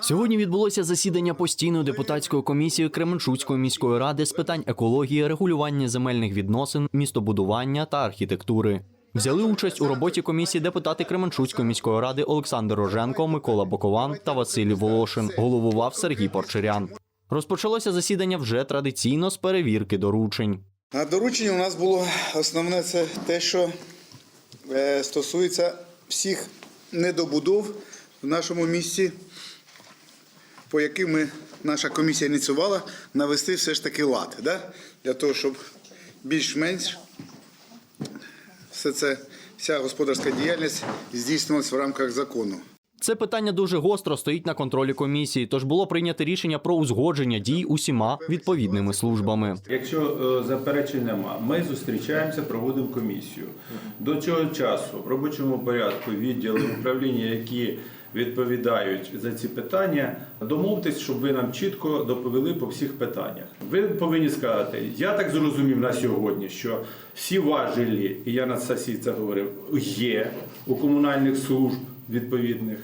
Сьогодні відбулося засідання постійної депутатської комісії Кременчуцької міської ради з питань екології, регулювання земельних відносин, містобудування та архітектури. Взяли участь у роботі комісії депутати Кременчуцької міської ради Олександр Роженко, Микола Бокован та Василь Волошин. Головував Сергій Порчерян. Розпочалося засідання вже традиційно з перевірки доручень. А доручення у нас було основне це те, що е, стосується всіх недобудов в нашому місті, по яким ми, наша комісія ініціювала навести все ж таки лад, да? для того, щоб більш-менш все це, вся господарська діяльність здійснювалася в рамках закону. Це питання дуже гостро стоїть на контролі комісії, тож було прийнято рішення про узгодження дій усіма відповідними службами. Якщо е, заперечень нема, ми зустрічаємося, проводимо комісію. До цього часу в робочому порядку відділи управління, які відповідають за ці питання, домовтесь, щоб ви нам чітко доповіли по всіх питаннях. Ви повинні сказати, я так зрозумів на сьогодні, що всі важелі, і я на сесії це говорив, є у комунальних служб відповідних.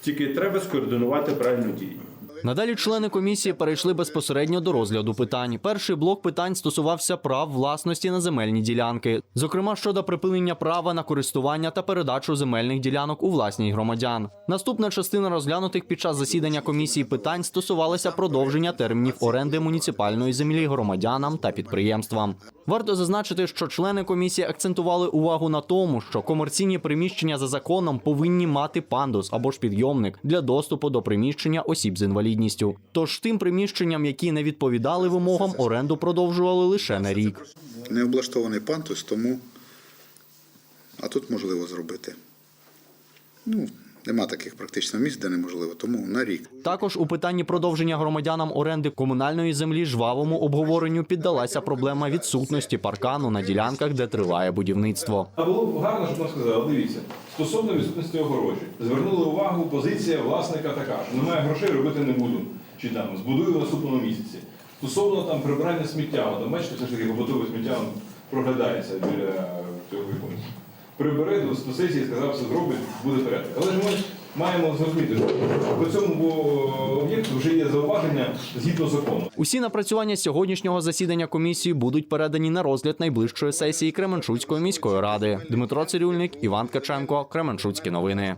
Тільки треба скоординувати правильну дію. Надалі члени комісії перейшли безпосередньо до розгляду питань. Перший блок питань стосувався прав власності на земельні ділянки, зокрема щодо припинення права на користування та передачу земельних ділянок у власність громадян. Наступна частина розглянутих під час засідання комісії питань стосувалася продовження термінів оренди муніципальної землі громадянам та підприємствам. Варто зазначити, що члени комісії акцентували увагу на тому, що комерційні приміщення за законом повинні мати пандус або ж підйомник для доступу до приміщення осіб з інвалідністю. Тож тим приміщенням, які не відповідали вимогам, оренду продовжували лише на рік. Не облаштований пантус, тому а тут можливо зробити. Ну, нема таких практично місць, де неможливо, тому на рік. Також у питанні продовження громадянам оренди комунальної землі жвавому обговоренню піддалася проблема відсутності паркану на ділянках, де триває будівництво. А було б гарно, щоб нам сказали, дивіться, стосовно відсутності огорожі, звернули увагу, позиція власника така, що немає грошей, робити не буду. Чи там збудую в наступному місяці. Стосовно там прибирання сміття, там бачите, все ж таки побутове сміття проглядається біля цього виконання. Прибери до, до сесії, сказав, все зробить, буде порядок. Але ж ми маємо зрозуміти, що по цьому об'єкту вже є зауваження згідно закону. Усі напрацювання сьогоднішнього засідання комісії будуть передані на розгляд найближчої сесії Кременчуцької міської ради. Дмитро Цирюльник, Іван Каченко, Кременчуцькі новини.